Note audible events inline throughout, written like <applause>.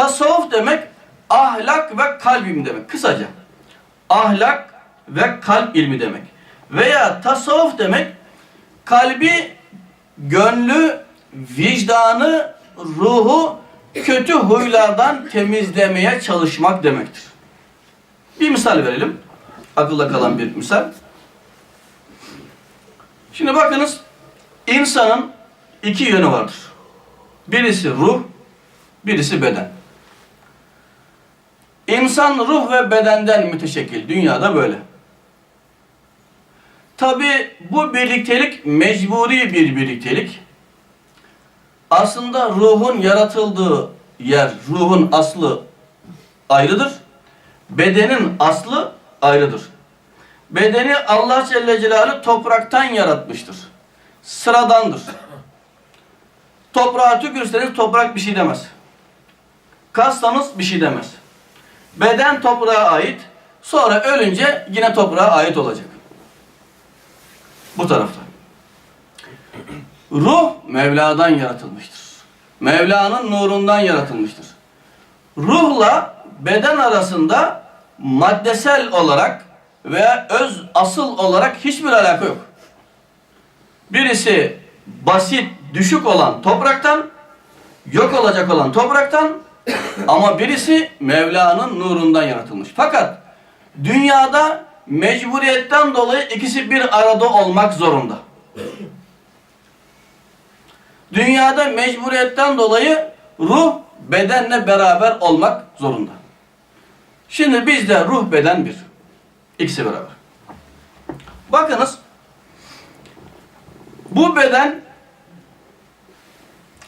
Tasavvuf demek ahlak ve kalp ilmi demek. Kısaca. Ahlak ve kalp ilmi demek. Veya tasavvuf demek kalbi, gönlü, vicdanı, ruhu kötü huylardan temizlemeye çalışmak demektir. Bir misal verelim. Akılda kalan bir misal. Şimdi bakınız insanın iki yönü vardır. Birisi ruh, birisi beden. İnsan ruh ve bedenden müteşekkil. Dünyada böyle. Tabi bu birliktelik mecburi bir birliktelik. Aslında ruhun yaratıldığı yer, ruhun aslı ayrıdır. Bedenin aslı ayrıdır. Bedeni Allah Celle Celaluhu topraktan yaratmıştır. Sıradandır. Toprağa tükürseniz toprak bir şey demez. Kassanız bir şey demez. Beden toprağa ait. Sonra ölünce yine toprağa ait olacak. Bu tarafta. Ruh Mevla'dan yaratılmıştır. Mevla'nın nurundan yaratılmıştır. Ruhla beden arasında maddesel olarak veya öz asıl olarak hiçbir alaka yok. Birisi basit, düşük olan topraktan, yok olacak olan topraktan ama birisi Mevla'nın nurundan yaratılmış. Fakat dünyada mecburiyetten dolayı ikisi bir arada olmak zorunda. Dünyada mecburiyetten dolayı ruh bedenle beraber olmak zorunda. Şimdi bizde ruh beden bir. İkisi beraber. Bakınız bu beden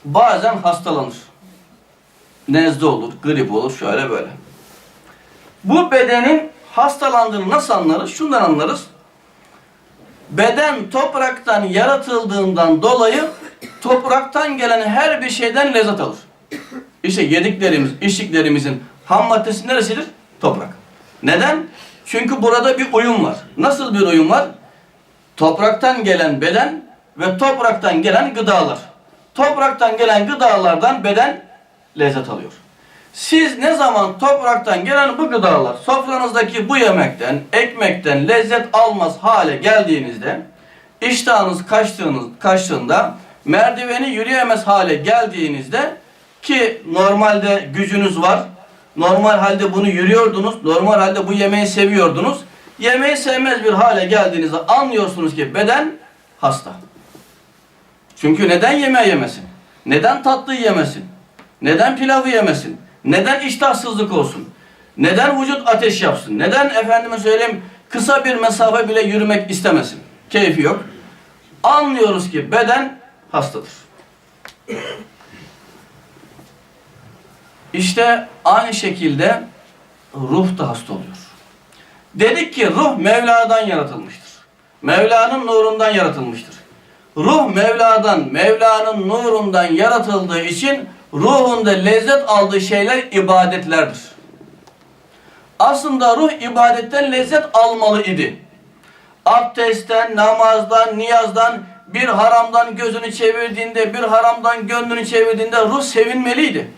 bazen hastalanır. Nezle olur, grip olur, şöyle böyle. Bu bedenin hastalandığını nasıl anlarız? Şundan anlarız. Beden topraktan yaratıldığından dolayı topraktan gelen her bir şeyden lezzet alır. İşte yediklerimiz, içtiklerimizin ham maddesi neresidir? Toprak. Neden? Çünkü burada bir uyum var. Nasıl bir uyum var? Topraktan gelen beden ve topraktan gelen gıdalar. Topraktan gelen gıdalardan beden lezzet alıyor. Siz ne zaman topraktan gelen bu gıdalar, sofranızdaki bu yemekten, ekmekten lezzet almaz hale geldiğinizde, iştahınız kaçtığınız, kaçtığında, merdiveni yürüyemez hale geldiğinizde ki normalde gücünüz var, normal halde bunu yürüyordunuz, normal halde bu yemeği seviyordunuz, yemeği sevmez bir hale geldiğinizde anlıyorsunuz ki beden hasta. Çünkü neden yemeği yemesin? Neden tatlıyı yemesin? Neden pilavı yemesin? Neden iştahsızlık olsun? Neden vücut ateş yapsın? Neden efendime söyleyeyim kısa bir mesafe bile yürümek istemesin? Keyfi yok. Anlıyoruz ki beden hastadır. İşte aynı şekilde ruh da hasta oluyor. Dedik ki ruh Mevla'dan yaratılmıştır. Mevla'nın nurundan yaratılmıştır. Ruh Mevla'dan, Mevla'nın nurundan yaratıldığı için ruhunda lezzet aldığı şeyler ibadetlerdir. Aslında ruh ibadetten lezzet almalı idi. Abdestten, namazdan, niyazdan, bir haramdan gözünü çevirdiğinde, bir haramdan gönlünü çevirdiğinde ruh sevinmeliydi.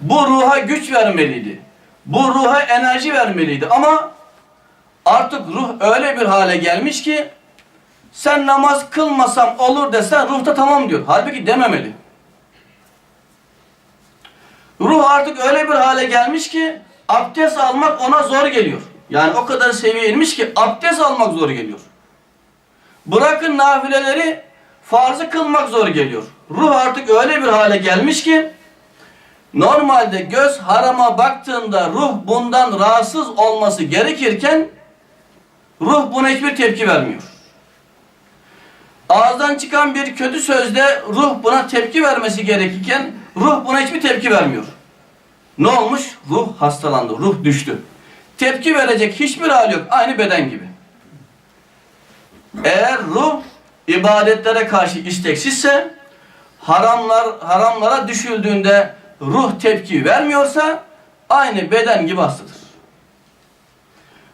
Bu ruha güç vermeliydi. Bu ruha enerji vermeliydi. Ama artık ruh öyle bir hale gelmiş ki sen namaz kılmasam olur desen ruhta tamam diyor. Halbuki dememeli. Ruh artık öyle bir hale gelmiş ki abdest almak ona zor geliyor. Yani o kadar seviye inmiş ki abdest almak zor geliyor. Bırakın nafileleri farzı kılmak zor geliyor. Ruh artık öyle bir hale gelmiş ki normalde göz harama baktığında ruh bundan rahatsız olması gerekirken ruh buna hiçbir tepki vermiyor. Ağızdan çıkan bir kötü sözde ruh buna tepki vermesi gerekirken ruh buna hiçbir tepki vermiyor. Ne olmuş? Ruh hastalandı, ruh düştü. Tepki verecek hiçbir hal yok. Aynı beden gibi. Eğer ruh ibadetlere karşı isteksizse haramlar haramlara düşüldüğünde ruh tepki vermiyorsa aynı beden gibi hastadır.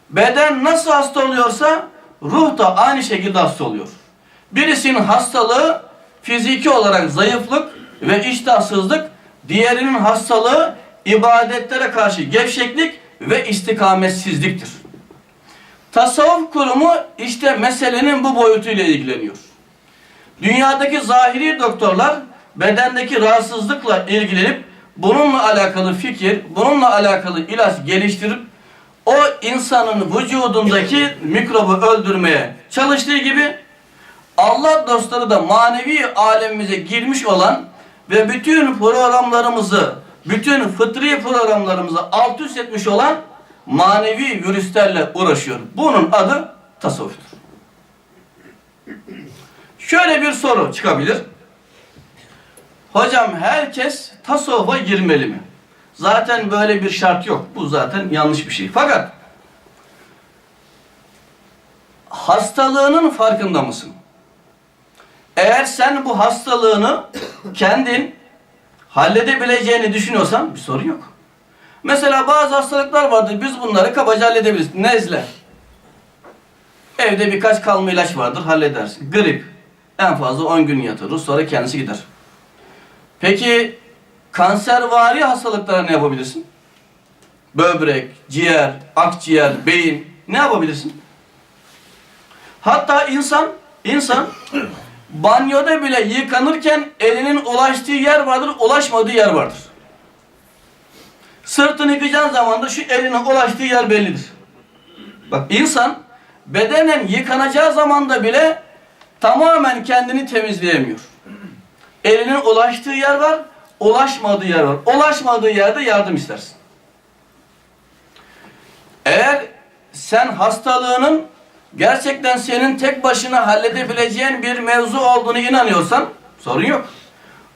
Beden nasıl hasta oluyorsa ruh da aynı şekilde hasta oluyor. Birisinin hastalığı fiziki olarak zayıflık ve iştahsızlık, diğerinin hastalığı ibadetlere karşı gevşeklik ve istikametsizliktir. Tasavvuf kurumu işte meselenin bu boyutuyla ilgileniyor. Dünyadaki zahiri doktorlar bedendeki rahatsızlıkla ilgilenip bununla alakalı fikir, bununla alakalı ilaç geliştirip o insanın vücudundaki mikrobu öldürmeye çalıştığı gibi Allah dostları da manevi alemimize girmiş olan ve bütün programlarımızı, bütün fıtri programlarımızı alt üst etmiş olan manevi virüslerle uğraşıyor. Bunun adı tasavvuftur. Şöyle bir soru çıkabilir. Hocam herkes tasavvufa girmeli mi? Zaten böyle bir şart yok. Bu zaten yanlış bir şey. Fakat hastalığının farkında mısın? Eğer sen bu hastalığını kendin halledebileceğini düşünüyorsan bir sorun yok. Mesela bazı hastalıklar vardır. Biz bunları kabaca halledebiliriz. Nezle. Evde birkaç kalma ilaç vardır. Halledersin. Grip. En fazla 10 gün yatırır. Sonra kendisi gider. Peki kanservari hastalıklara ne yapabilirsin? Böbrek, ciğer, akciğer, beyin ne yapabilirsin? Hatta insan insan banyoda bile yıkanırken elinin ulaştığı yer vardır, ulaşmadığı yer vardır. Sırtını yıkayacağın zaman da şu eline ulaştığı yer bellidir. Bak insan bedenen yıkanacağı zamanda bile tamamen kendini temizleyemiyor. Elinin ulaştığı yer var, ulaşmadığı yer var. Ulaşmadığı yerde yardım istersin. Eğer sen hastalığının gerçekten senin tek başına halledebileceğin bir mevzu olduğunu inanıyorsan sorun yok.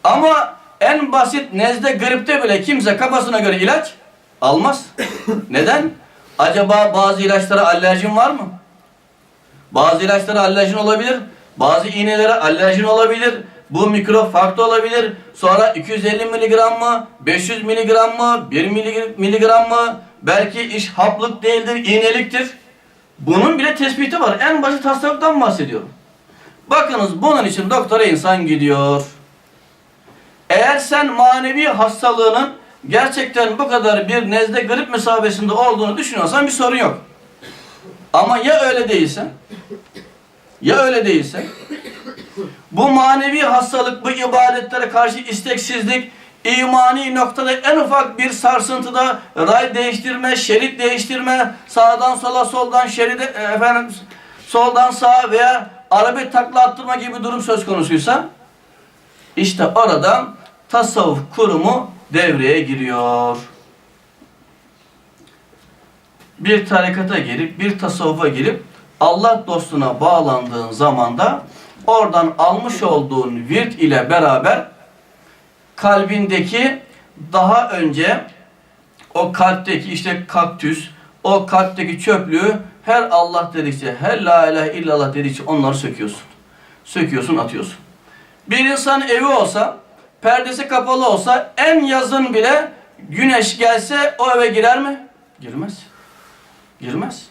Ama en basit nezle gripte bile kimse kafasına göre ilaç almaz. <coughs> Neden? Acaba bazı ilaçlara alerjin var mı? Bazı ilaçlara alerjin olabilir. Bazı iğnelere alerjin olabilir. Bu mikrop farklı olabilir. Sonra 250 miligram mı? 500 miligram mı? 1 miligram mı? Belki iş haplık değildir, iğneliktir. Bunun bile tespiti var. En basit hastalıktan bahsediyorum. Bakınız bunun için doktora insan gidiyor. Eğer sen manevi hastalığının gerçekten bu kadar bir nezle grip mesabesinde olduğunu düşünüyorsan bir sorun yok. Ama ya öyle değilse? Ya öyle değilse? Bu manevi hastalık, bu ibadetlere karşı isteksizlik, imani noktada en ufak bir sarsıntıda ray değiştirme, şerit değiştirme, sağdan sola, soldan şeride, e, efendim, soldan sağa veya arabayı takla attırma gibi durum söz konusuysa işte orada tasavvuf kurumu devreye giriyor. Bir tarikata girip, bir tasavvufa girip Allah dostuna bağlandığın zamanda oradan almış olduğun virt ile beraber kalbindeki daha önce o kalpteki işte kaktüs, o kalpteki çöplüğü her Allah dedikçe, her la ilahe illallah dedikçe onları söküyorsun. Söküyorsun, atıyorsun. Bir insan evi olsa, perdesi kapalı olsa en yazın bile güneş gelse o eve girer mi? Girmez. Girmez.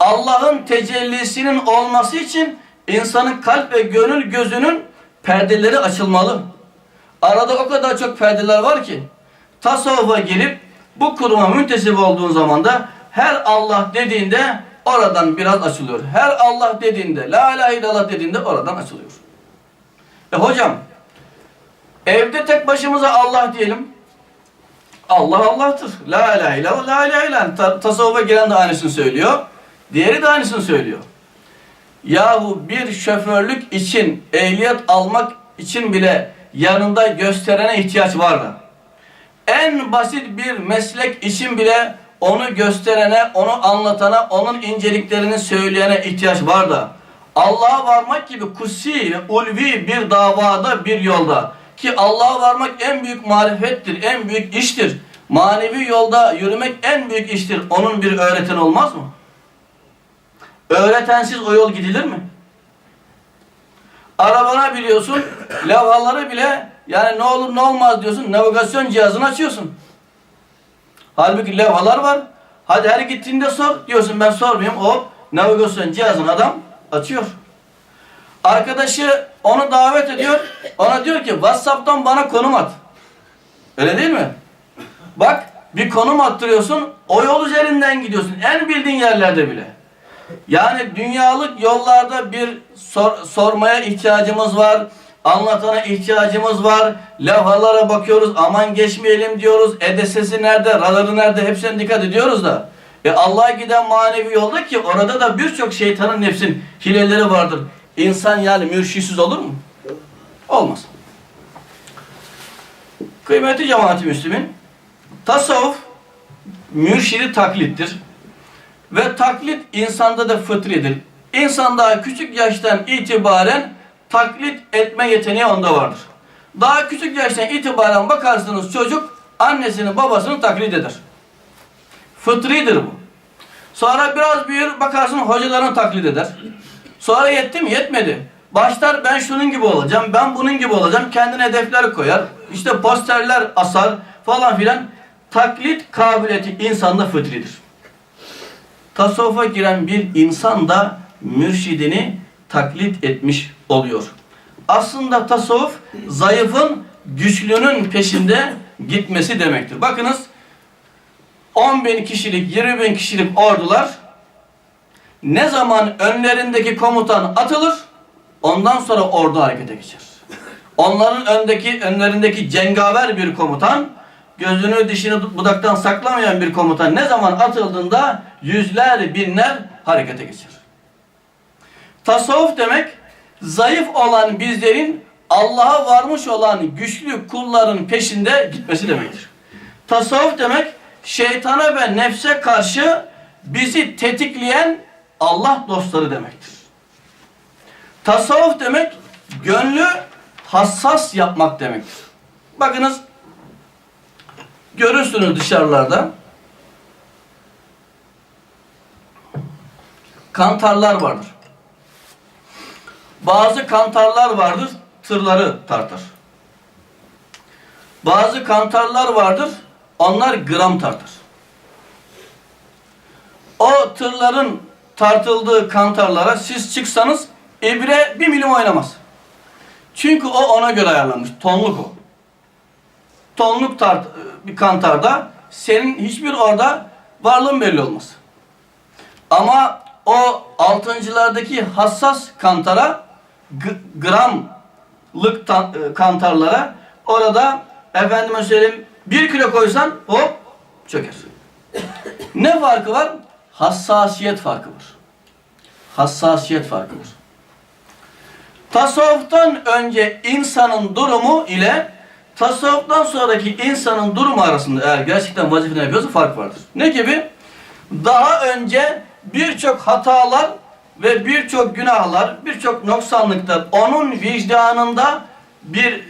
Allah'ın tecellisinin olması için insanın kalp ve gönül gözünün perdeleri açılmalı. Arada o kadar çok perdeler var ki tasavvufa girip bu kuruma müntesip olduğun zaman da her Allah dediğinde oradan biraz açılıyor. Her Allah dediğinde, la ilahe illallah dediğinde oradan açılıyor. E hocam, evde tek başımıza Allah diyelim. Allah Allah'tır. La ilahe illallah, la ilahe illallah. Ta tasavvufa giren de aynısını söylüyor. Diğeri de aynısını söylüyor. Yahu bir şoförlük için, ehliyet almak için bile yanında gösterene ihtiyaç var da. En basit bir meslek için bile onu gösterene, onu anlatana, onun inceliklerini söyleyene ihtiyaç var da. Allah'a varmak gibi kutsi, ulvi bir davada, bir yolda ki Allah'a varmak en büyük marifettir, en büyük iştir. Manevi yolda yürümek en büyük iştir. Onun bir öğreten olmaz mı? Öğretensiz o yol gidilir mi? Arabana biliyorsun, levhaları bile yani ne olur ne olmaz diyorsun, navigasyon cihazını açıyorsun. Halbuki levhalar var. Hadi her gittiğinde sor diyorsun ben sormuyorum. O navigasyon cihazını adam açıyor. Arkadaşı onu davet ediyor. Ona diyor ki WhatsApp'tan bana konum at. Öyle değil mi? Bak bir konum attırıyorsun, o yol üzerinden gidiyorsun. En bildiğin yerlerde bile. Yani dünyalık yollarda bir sor- sormaya ihtiyacımız var. Anlatana ihtiyacımız var. Levhalara bakıyoruz. Aman geçmeyelim diyoruz. EDS'si nerede? Radarı nerede? Hepsine dikkat ediyoruz da. E Allah'a giden manevi yolda ki orada da birçok şeytanın nefsin hileleri vardır. İnsan yani mürşitsiz olur mu? Olmaz. Kıymetli cemaati Müslümin, tasavvuf mürşidi taklittir. Ve taklit insanda da fıtridir. İnsan daha küçük yaştan itibaren taklit etme yeteneği onda vardır. Daha küçük yaştan itibaren bakarsınız çocuk annesini babasını taklit eder. Fıtridir bu. Sonra biraz büyür bakarsın hocalarını taklit eder. Sonra yetti mi? Yetmedi. Başlar ben şunun gibi olacağım, ben bunun gibi olacağım. Kendine hedefler koyar. İşte posterler asar falan filan. Taklit kabiliyeti insanda fıtridir. Tasavvufa giren bir insan da mürşidini taklit etmiş oluyor. Aslında tasavvuf zayıfın güçlünün peşinde gitmesi demektir. Bakınız 10 bin kişilik, 20 bin kişilik ordular ne zaman önlerindeki komutan atılır ondan sonra ordu harekete geçer. Onların öndeki önlerindeki cengaver bir komutan gözünü dişini budaktan saklamayan bir komutan ne zaman atıldığında yüzler binler harekete geçer. Tasavvuf demek zayıf olan bizlerin Allah'a varmış olan güçlü kulların peşinde gitmesi demektir. Tasavvuf demek şeytana ve nefse karşı bizi tetikleyen Allah dostları demektir. Tasavvuf demek gönlü hassas yapmak demektir. Bakınız görürsünüz dışarılarda kantarlar vardır. Bazı kantarlar vardır, tırları tartar. Bazı kantarlar vardır, onlar gram tartar. O tırların tartıldığı kantarlara siz çıksanız ibre bir milim oynamaz. Çünkü o ona göre ayarlanmış. Tonluk o. Tonluk tart bir kantarda senin hiçbir orada varlığın belli olmaz. Ama o altıncılardaki hassas kantara gramlık e, kantarlara orada efendime söyleyeyim bir kilo koysan hop çöker. Ne farkı var? Hassasiyet farkı var. Hassasiyet farkı var. Tasavvuftan önce insanın durumu ile tasavvuftan sonraki insanın durumu arasında eğer gerçekten vazifeni yapıyorsa fark vardır. Ne gibi? Daha önce birçok hatalar ve birçok günahlar, birçok noksanlıklar onun vicdanında bir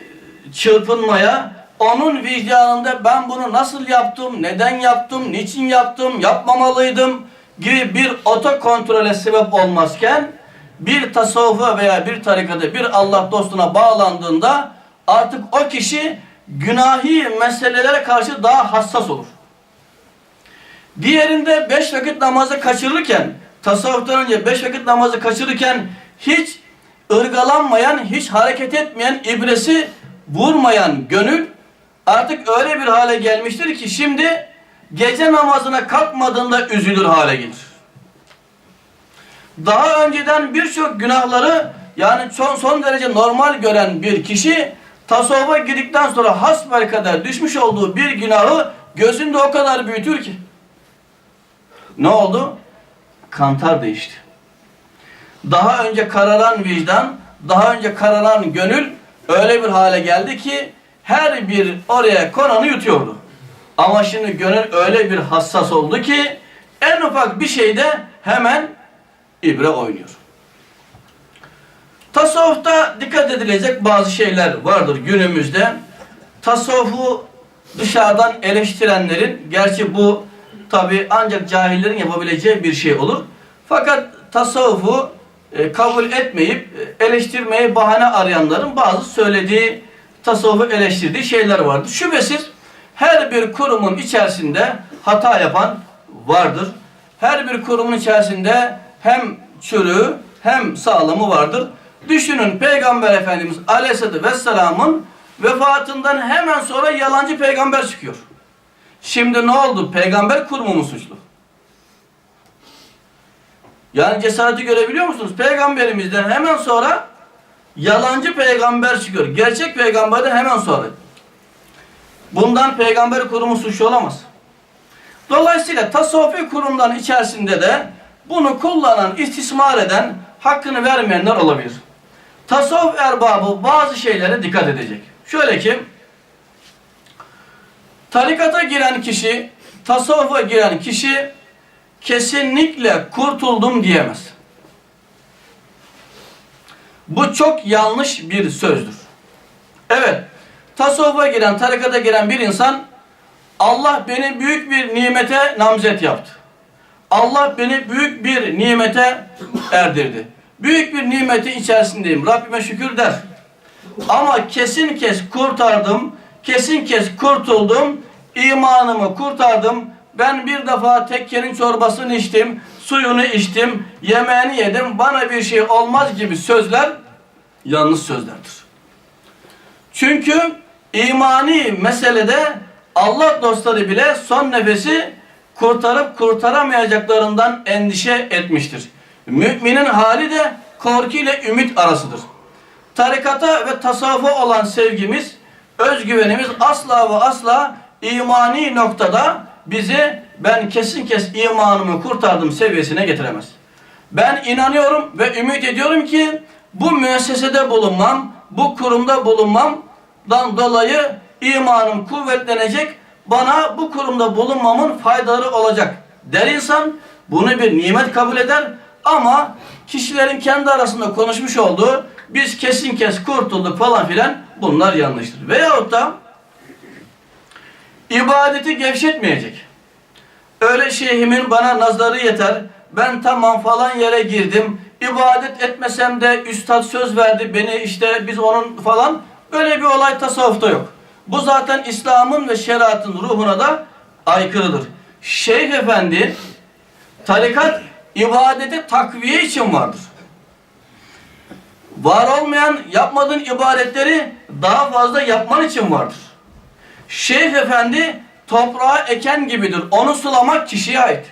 çırpınmaya, onun vicdanında ben bunu nasıl yaptım, neden yaptım, niçin yaptım, yapmamalıydım gibi bir otokontrole sebep olmazken bir tasavvufa veya bir tarikata bir Allah dostuna bağlandığında artık o kişi günahi meselelere karşı daha hassas olur. Diğerinde beş vakit namazı kaçırırken, tasavvuftan önce beş vakit namazı kaçırırken hiç ırgalanmayan, hiç hareket etmeyen, ibresi vurmayan gönül artık öyle bir hale gelmiştir ki şimdi gece namazına kalkmadığında üzülür hale gelir. Daha önceden birçok günahları yani son, son derece normal gören bir kişi tasavvufa girdikten sonra hasbelkader düşmüş olduğu bir günahı gözünde o kadar büyütür ki. Ne oldu? Kantar değişti. Daha önce kararan vicdan, daha önce kararan gönül öyle bir hale geldi ki her bir oraya konanı yutuyordu. Ama şimdi gönül öyle bir hassas oldu ki en ufak bir şeyde hemen ibre oynuyor. Tasavvufta dikkat edilecek bazı şeyler vardır günümüzde. Tasavvufu dışarıdan eleştirenlerin, gerçi bu tabi ancak cahillerin yapabileceği bir şey olur. Fakat tasavvufu e, kabul etmeyip e, eleştirmeye bahane arayanların bazı söylediği, tasavvufu eleştirdiği şeyler vardır. Şüphesiz her bir kurumun içerisinde hata yapan vardır. Her bir kurumun içerisinde hem çürüğü hem sağlamı vardır. Düşünün Peygamber Efendimiz Aleyhisselatü Vesselam'ın vefatından hemen sonra yalancı peygamber çıkıyor. Şimdi ne oldu? Peygamber kurumu mu suçlu? Yani cesareti görebiliyor musunuz? Peygamberimizden hemen sonra yalancı peygamber çıkıyor. Gerçek peygamberden hemen sonra. Bundan peygamber kurumu suçlu olamaz. Dolayısıyla tasavvufi kurumların içerisinde de bunu kullanan, istismar eden, hakkını vermeyenler olabilir. Tasavvuf erbabı bazı şeylere dikkat edecek. Şöyle ki, tarikata giren kişi, tasavvufa giren kişi kesinlikle kurtuldum diyemez. Bu çok yanlış bir sözdür. Evet, tasavvufa giren, tarikata giren bir insan Allah beni büyük bir nimete namzet yaptı. Allah beni büyük bir nimete erdirdi. Büyük bir nimetin içerisindeyim. Rabbime şükür der. Ama kesin kes kurtardım, kesin kes kurtuldum, imanımı kurtardım. Ben bir defa tekkenin çorbasını içtim, suyunu içtim, yemeğini yedim, bana bir şey olmaz gibi sözler yanlış sözlerdir. Çünkü imani meselede Allah dostları bile son nefesi kurtarıp kurtaramayacaklarından endişe etmiştir. Müminin hali de korku ile ümit arasıdır. Tarikata ve tasavvufa olan sevgimiz, özgüvenimiz asla ve asla imani noktada bizi ben kesin kes imanımı kurtardım seviyesine getiremez. Ben inanıyorum ve ümit ediyorum ki bu müessesede bulunmam, bu kurumda bulunmamdan dolayı imanım kuvvetlenecek, bana bu kurumda bulunmamın faydaları olacak der insan. Bunu bir nimet kabul eder ama kişilerin kendi arasında konuşmuş olduğu biz kesin kes kurtulduk falan filan bunlar yanlıştır. Veyahut da ibadeti gevşetmeyecek. Öyle şeyhimin bana nazarı yeter. Ben tamam falan yere girdim. İbadet etmesem de üstad söz verdi beni işte biz onun falan. Böyle bir olay tasavvufta yok. Bu zaten İslam'ın ve şeriatın ruhuna da aykırıdır. Şeyh Efendi tarikat ibadete takviye için vardır. Var olmayan yapmadığın ibadetleri daha fazla yapman için vardır. Şeyh Efendi toprağa eken gibidir. Onu sulamak kişiye ait.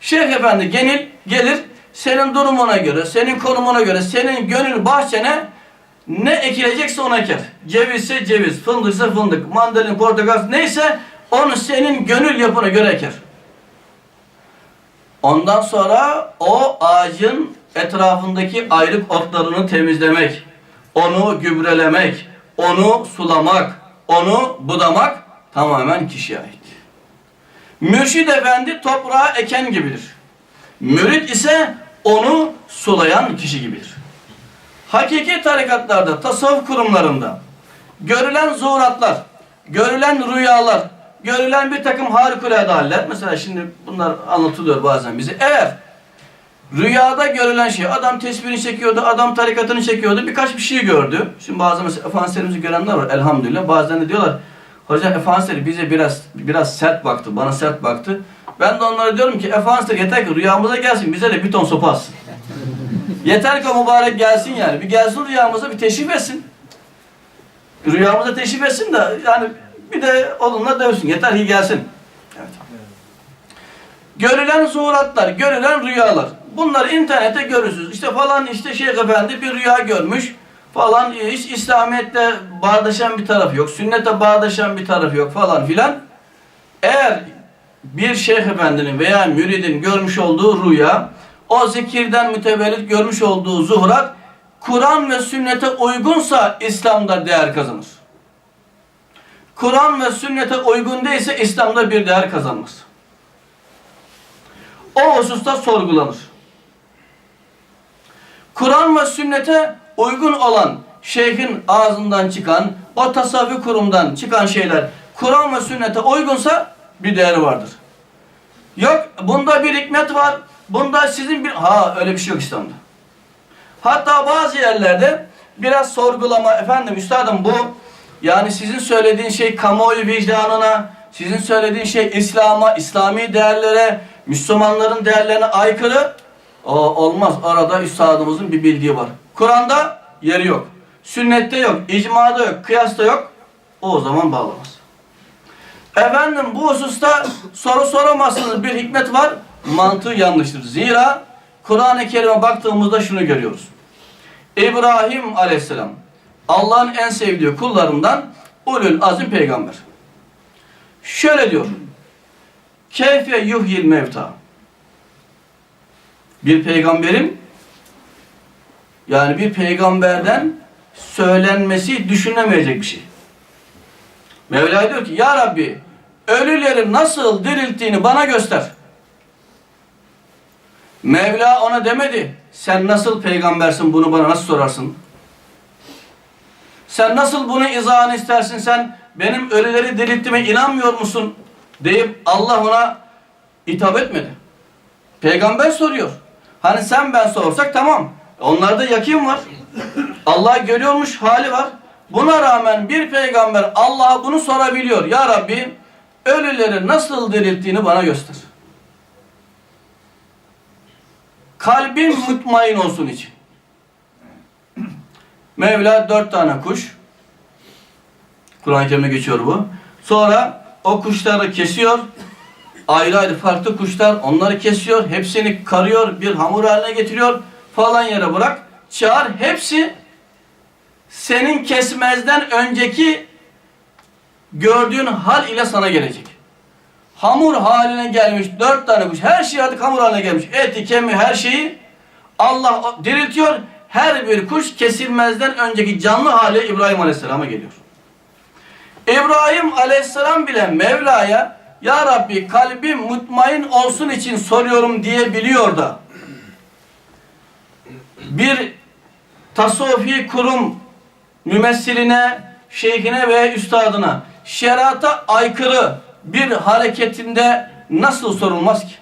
Şeyh Efendi gelir, gelir senin durumuna göre, senin konumuna göre, senin gönül bahçene ne ekilecekse onu eker. Cevizse ceviz, fındıksa fındık, mandalin, portakal neyse onu senin gönül yapına göre eker. Ondan sonra o ağacın etrafındaki ayrık otlarını temizlemek, onu gübrelemek, onu sulamak, onu budamak tamamen kişiye ait. Mürşid efendi toprağa eken gibidir. Mürit ise onu sulayan kişi gibidir. Hakiki tarikatlarda, tasavvuf kurumlarında görülen zuhuratlar, görülen rüyalar, görülen bir takım harikulade haller, mesela şimdi bunlar anlatılıyor bazen bize. Eğer rüyada görülen şey, adam tesbihini çekiyordu, adam tarikatını çekiyordu, birkaç bir şey gördü. Şimdi bazen mesela Efendimizi görenler var elhamdülillah. Bazen de diyorlar, hocam Efendimiz bize biraz biraz sert baktı, bana sert baktı. Ben de onlara diyorum ki Efendimiz yeter ki rüyamıza gelsin, bize de bir ton sopa atsın. <laughs> Yeter ki o mübarek gelsin yani. Bir gelsin rüyamıza bir teşrif etsin. Rüyamıza teşrif etsin de yani bir de onunla dövsün. Yeter ki gelsin. Evet. Görülen zuhuratlar, görülen rüyalar. Bunları internette görürsünüz. İşte falan işte Şeyh Efendi bir rüya görmüş falan hiç İslamiyet'le bağdaşan bir tarafı yok. Sünnete bağdaşan bir tarafı yok falan filan. Eğer bir Şeyh Efendi'nin veya müridin görmüş olduğu rüya o zikirden mütevellit görmüş olduğu zuhurat Kur'an ve sünnete uygunsa İslam'da değer kazanır. Kur'an ve sünnete uygun değilse İslam'da bir değer kazanmaz. O hususta sorgulanır. Kur'an ve sünnete uygun olan şeyhin ağzından çıkan, o tasavvuf kurumdan çıkan şeyler Kur'an ve sünnete uygunsa bir değeri vardır. Yok bunda bir hikmet var, bunda sizin bir... Ha öyle bir şey yok İslam'da. Hatta bazı yerlerde biraz sorgulama, efendim üstadım bu yani sizin söylediğin şey kamuoyu vicdanına, sizin söylediğin şey İslam'a, İslami değerlere, Müslümanların değerlerine aykırı. Olmaz. Arada üstadımızın bir bildiği var. Kur'an'da yeri yok. Sünnette yok, icmada yok, kıyasta yok. O zaman bağlamaz. Efendim bu hususta soru soramazsınız bir hikmet var. Mantığı yanlıştır. Zira Kur'an-ı Kerim'e baktığımızda şunu görüyoruz. İbrahim aleyhisselam Allah'ın en sevdiği kullarından ulul azim peygamber. Şöyle diyor. Keyfe yuhyil mevta. Bir peygamberin yani bir peygamberden söylenmesi düşünemeyecek bir şey. Mevla diyor ki ya Rabbi ölüleri nasıl dirilttiğini bana göster. Mevla ona demedi. Sen nasıl peygambersin bunu bana nasıl sorarsın? Sen nasıl bunu izahını istersin? Sen benim ölüleri dirilttiğime inanmıyor musun? Deyip Allah ona hitap etmedi. Peygamber soruyor. Hani sen ben sorsak tamam. Onlarda yakin var. Allah görüyormuş hali var. Buna rağmen bir peygamber Allah'a bunu sorabiliyor. Ya Rabbi ölüleri nasıl dirilttiğini bana göster. Kalbin mutmain olsun için. Mevla dört tane kuş. Kur'an-ı Kerim'de geçiyor bu. Sonra o kuşları kesiyor. Ayrı ayrı farklı kuşlar onları kesiyor. Hepsini karıyor. Bir hamur haline getiriyor. Falan yere bırak. Çağır. Hepsi senin kesmezden önceki gördüğün hal ile sana gelecek. Hamur haline gelmiş dört tane kuş. Her şey artık hamur haline gelmiş. Eti, kemiği, her şeyi Allah diriltiyor. Her bir kuş kesilmezden önceki canlı hali İbrahim Aleyhisselam'a geliyor. İbrahim Aleyhisselam bile Mevla'ya Ya Rabbi kalbim mutmain olsun için soruyorum diyebiliyor da bir tasavvufi kurum mümessiline, şeyhine ve üstadına şerata aykırı bir hareketinde nasıl sorulmaz ki?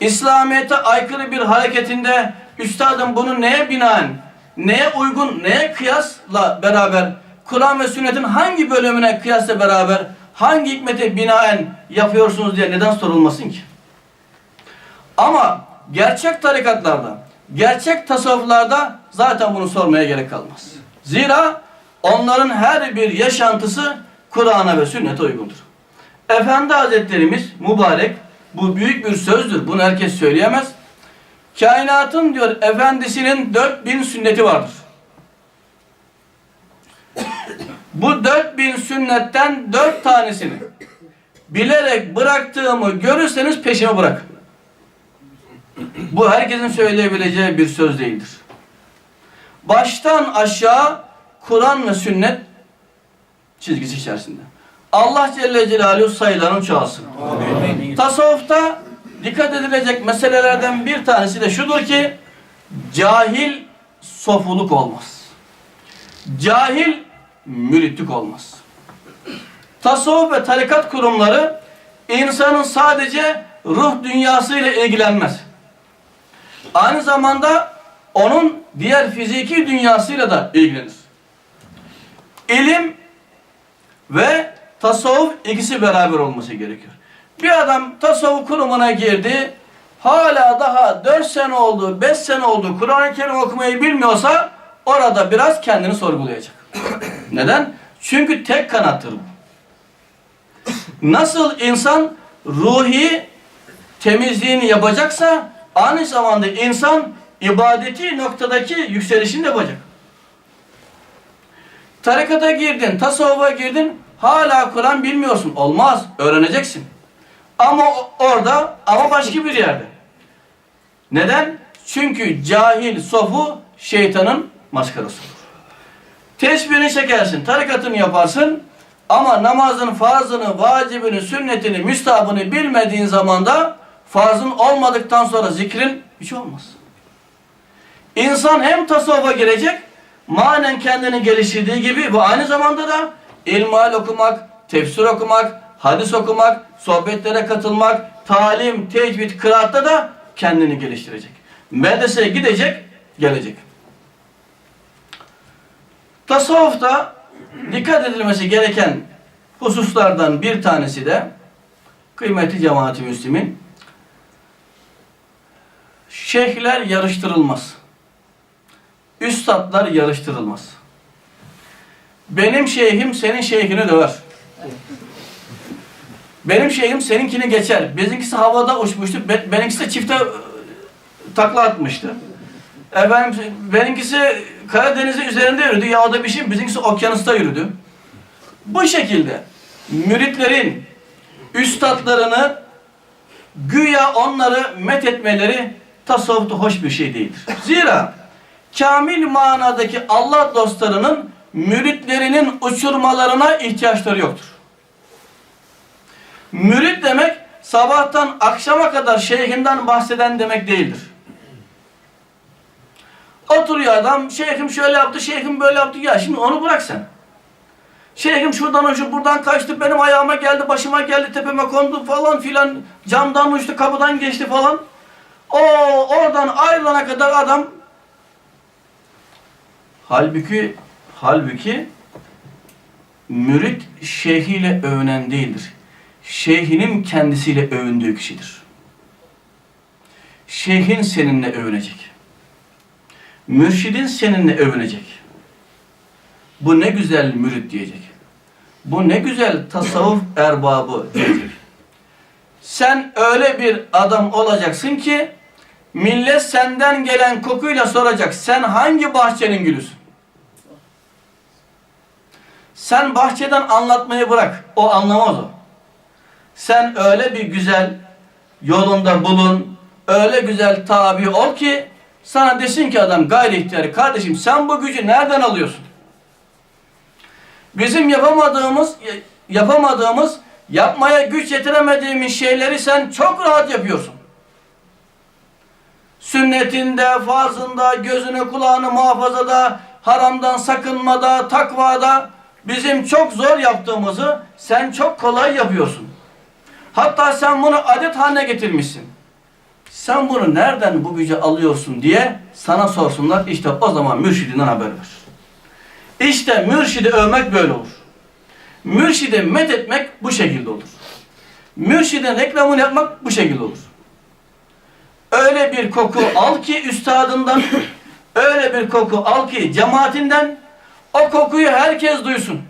İslamiyet'e aykırı bir hareketinde üstadım bunu neye binaen, neye uygun, neye kıyasla beraber Kur'an ve sünnetin hangi bölümüne kıyasla beraber hangi hikmete binaen yapıyorsunuz diye neden sorulmasın ki? Ama gerçek tarikatlarda, gerçek tasavvuflarda zaten bunu sormaya gerek kalmaz. Zira onların her bir yaşantısı Kur'an'a ve sünnete uygundur. Efendi Hazretlerimiz mübarek, bu büyük bir sözdür, bunu herkes söyleyemez. Kainatın diyor efendisinin 4000 sünneti vardır. Bu 4000 sünnetten 4 tanesini bilerek bıraktığımı görürseniz peşime bırakın. Bu herkesin söyleyebileceği bir söz değildir. Baştan aşağı Kur'an ve sünnet çizgisi içerisinde. Allah Celle Celaluhu sayılarını çoğalsın. Tasavvufta dikkat edilecek meselelerden bir tanesi de şudur ki cahil sofuluk olmaz. Cahil müritlik olmaz. Tasavvuf ve tarikat kurumları insanın sadece ruh dünyasıyla ilgilenmez. Aynı zamanda onun diğer fiziki dünyasıyla da ilgilenir. İlim ve tasavvuf ikisi beraber olması gerekiyor. Bir adam tasavvuf kurumuna girdi, hala daha 4 sene oldu, 5 sene oldu, Kur'an-ı Kerim okumayı bilmiyorsa orada biraz kendini sorgulayacak. Neden? Çünkü tek kanattır bu. Nasıl insan ruhi temizliğini yapacaksa aynı zamanda insan ibadeti noktadaki yükselişini de yapacak. Tarikata girdin, tasavvufa girdin, hala Kur'an bilmiyorsun. Olmaz, öğreneceksin. Ama orada, ama başka bir yerde. Neden? Çünkü cahil sofu şeytanın maskarasıdır. Tesbihini çekersin, tarikatını yaparsın ama namazın farzını, vacibini, sünnetini, müstahabını bilmediğin zaman da farzın olmadıktan sonra zikrin hiç olmaz. İnsan hem tasavvufa girecek, manen kendini geliştirdiği gibi bu aynı zamanda da ilmihal okumak, tefsir okumak, hadis okumak, sohbetlere katılmak, talim, tecvid, kıraatta da kendini geliştirecek. Medreseye gidecek, gelecek. Tasavvufta dikkat edilmesi gereken hususlardan bir tanesi de kıymetli cemaati müslimin şeyhler yarıştırılmaz. Üstadlar yarıştırılmaz. Benim şeyhim senin şeyhini döver. Benim şeyim seninkini geçer. Bizimkisi havada uçmuştu. be- benimkisi de çifte e, takla atmıştı. Efendim benimkisi Karadeniz'in üzerinde yürüdü. Yağda bir şey. Bizimkisi okyanusta yürüdü. Bu şekilde müritlerin üstadlarını güya onları met etmeleri tasavvufta hoş bir şey değildir. Zira kamil manadaki Allah dostlarının müritlerinin uçurmalarına ihtiyaçları yoktur. Mürit demek sabahtan akşama kadar şeyhinden bahseden demek değildir. Oturuyor adam, şeyhim şöyle yaptı, şeyhim böyle yaptı. Ya şimdi onu bırak sen. Şeyhim şuradan uçtu, buradan kaçtı, benim ayağıma geldi, başıma geldi, tepeme kondu falan filan. Camdan uçtu, kapıdan geçti falan. O oradan ayrılana kadar adam halbuki halbuki mürit şeyhiyle övünen değildir. Şeyhinin kendisiyle övündüğü kişidir. Şeyhin seninle övünecek. Mürşidin seninle övünecek. Bu ne güzel mürit diyecek. Bu ne güzel tasavvuf erbabı diyecek. Sen öyle bir adam olacaksın ki millet senden gelen kokuyla soracak. Sen hangi bahçenin gülüsün? Sen bahçeden anlatmayı bırak. O anlamaz o. Sen öyle bir güzel yolunda bulun, öyle güzel tabi ol ki sana desin ki adam gayri ihtiyarı kardeşim sen bu gücü nereden alıyorsun? Bizim yapamadığımız yapamadığımız yapmaya güç yetiremediğimiz şeyleri sen çok rahat yapıyorsun. Sünnetinde, farzında, gözünü kulağını muhafazada, haramdan sakınmada, takvada bizim çok zor yaptığımızı sen çok kolay yapıyorsun. Hatta sen bunu adet haline getirmişsin. Sen bunu nereden bu gücü alıyorsun diye sana sorsunlar. İşte o zaman mürşidinden haber ver. İşte mürşidi övmek böyle olur. Mürşidi met etmek bu şekilde olur. Mürşidin reklamını yapmak bu şekilde olur. Öyle bir koku al ki üstadından, öyle bir koku al ki cemaatinden, o kokuyu herkes duysun.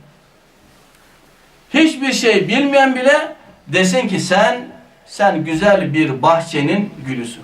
Hiçbir şey bilmeyen bile desin ki sen, sen güzel bir bahçenin gülüsün.